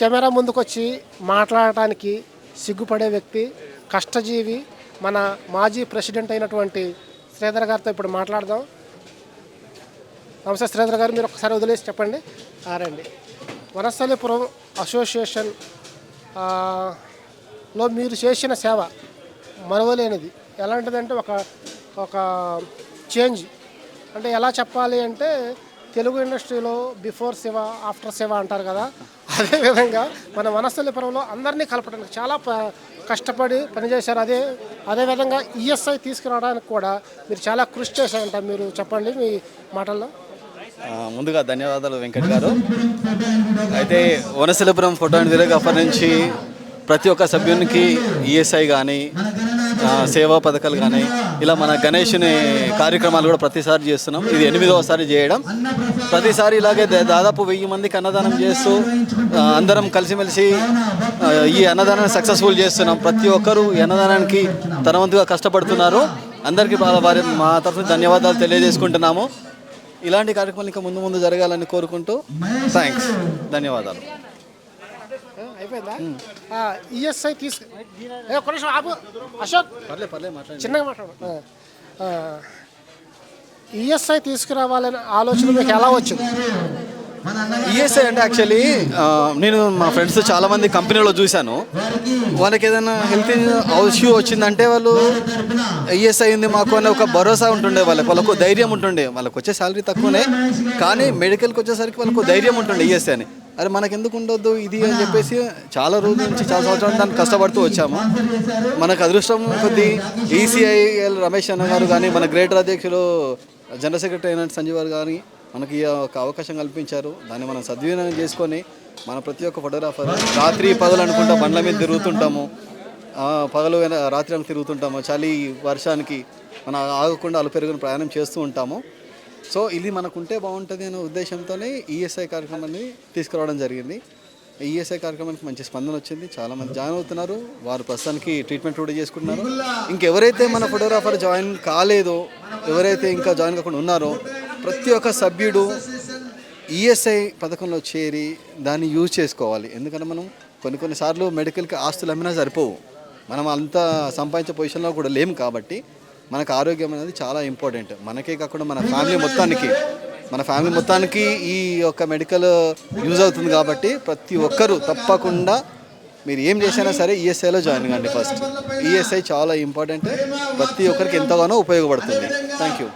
Camera ముందుకొచ్చి మాట్లాడటానికి సిగ్గుపడే వ్యక్తి కష్టజీవి మన మాజీ ప్రెసిడెంట్ అయినటువంటి శ్రీధర్ గారితో ఇప్పుడు మాట్లాడదాం. నమస్తే శ్రీధర్ గారు మీరు ఒకసారి వదిలేసి చెప్పండి. ఆ, రండి. వనస్థలిపురం అసోసియేషన్లో మీరు చేసిన సేవ మరవలేనిది. ఎలాంటిదంటే ఒక ఒక చేంజ్. అంటే ఎలా చెప్పాలి అంటే తెలుగు ఇండస్ట్రీలో బిఫోర్ శివ ఆఫ్టర్ శివ అంటారు కదా. అదేవిధంగా మన వనస్థలిపురంలో అందరినీ కలపడానికి చాలా కష్టపడి పనిచేశారు. అదే అదేవిధంగా ఈఎస్ఐ తీసుకురావడానికి కూడా మీరు చాలా కృషి చేశారంట. మీరు చెప్పండి మీ మాటల్లో. ముందుగా ధన్యవాదాలు వెంకట్ గారు. అయితే వనశిలపురం ఫోటో అండ్ వీడియోగ్రాఫర్ నుంచి ప్రతి ఒక్క సభ్యునికి ఈఎస్ఐ కానీ సేవా పథకాలు కానీ ఇలా మన గణేష్ని కార్యక్రమాలు కూడా ప్రతిసారి చేస్తున్నాం. ఇది ఎనిమిదవసారి చేయడం. ప్రతిసారి ఇలాగే దాదాపు వెయ్యి మందికి అన్నదానం చేస్తూ అందరం కలిసిమెలిసి ఈ అన్నదానాన్ని సక్సెస్ఫుల్ చేస్తున్నాం. ప్రతి ఒక్కరూ ఈ అన్నదానానికి తనవంతుగా కష్టపడుతున్నారు. అందరికీ వారి మా తరఫున ధన్యవాదాలు తెలియజేసుకుంటున్నాము. ఇలాంటి కార్యక్రమాలు ఇంకా ముందు ముందు జరగాలని కోరుకుంటూ థ్యాంక్స్. ధన్యవాదాలు. అయిపోయిందా? ఈఎస్ఐ తీసుకు. ఏ, ఒక్క నిమిషం ఆపు. అశోక్. పర్లే పర్లే మాట్లాడండి. చిన్నగా మాట్లాడు. ఈఎస్ఐ తీసుకురావాలనే ఆలోచన మీకు ఎలా వచ్చింది? ఈఎస్ఐ అంటే యాక్చువల్లీ నేను మా ఫ్రెండ్స్ చాలా మంది కంపెనీలో చూశాను. వాళ్ళకి ఏదైనా హెల్త్ ఇష్యూ వచ్చిందంటే వాళ్ళు ఈఎస్ఐ ఉంది మాకు అనే ఒక భరోసా ఉంటుండే వాళ్ళకి. వాళ్ళకు ధైర్యం ఉంటుండే. వాళ్ళకి వచ్చే శాలరీ తక్కువనే. కానీ మెడికల్కి వచ్చేసరికి వాళ్ళకు ధైర్యం ఉంటుండే ఈఎస్ఐ అని అరే మనకు ఎందుకు ఉండొద్దు? ఇది అని చెప్పేసి చాలా రోజుల నుంచి చాలా సంవత్సరాలు దాన్ని కష్టపడుతూ వచ్చాము. మనకు అదృష్టం కొద్ది ఈసీఐఎల్ రమేష్ అన్న గారు కానీ మన గ్రేటర్ అధ్యక్షులు జనరల్ సెక్రటరీ అయిన సంజీవ్ గారు కానీ మనకి ఈ ఒక అవకాశం కల్పించారు. దాన్ని మనం సద్వినియోగం చేసుకొని మన ప్రతి ఒక్క ఫోటోగ్రాఫర్ రాత్రి పగలు అనుకుంటా బండ్ల మీద తిరుగుతుంటాము. పగలు రాత్రి తిరుగుతుంటాము. చలి వర్షానికి మనం ఆగకుండా అలు పెరుగుని ప్రయాణం చేస్తూ ఉంటాము. సో ఇది మనకుంటే బాగుంటుంది అనే ఉద్దేశంతోనే ఈఎస్ఐ కార్యక్రమాన్ని తీసుకురావడం జరిగింది. ఈఎస్ఐ కార్యక్రమానికి మంచి స్పందన వచ్చింది. చాలా మంది జాయిన్ అవుతున్నారు. వారు ప్రస్తుతానికి ట్రీట్మెంట్ కూడా చేసుకుంటున్నారు. ఇంకెవరైతే మన ఫోటోగ్రాఫర్ జాయిన్ కాలేదో ఎవరైతే ఇంకా జాయిన్ కాకుండా ఉన్నారో ప్రతి ఒక్క సభ్యుడు ఈఎస్ఐ పథకంలో చేరి దాన్ని యూజ్ చేసుకోవాలి. ఎందుకంటే మనం కొన్ని కొన్నిసార్లు మెడికల్కి ఆస్తులు అమ్మినా సరిపోవు. మనం అంత సంపాదించే పొజిషన్లో కూడా లేము కాబట్టి మనకు ఆరోగ్యం అనేది చాలా ఇంపార్టెంట్. మనకే కాకుండా మన ఫ్యామిలీ మొత్తానికి మన ఫ్యామిలీ మొత్తానికి ఈ యొక్క మెడికల్ యూజ్ అవుతుంది కాబట్టి ప్రతి ఒక్కరూ తప్పకుండా మీరు ఏం చేసినా సరే ఈఎస్ఐలో జాయిన్ కండి ఫస్ట్. ఈఎస్ఐ చాలా ఇంపార్టెంట్. ప్రతి ఒక్కరికి ఎంతగానో ఉపయోగపడుతుంది. Thank you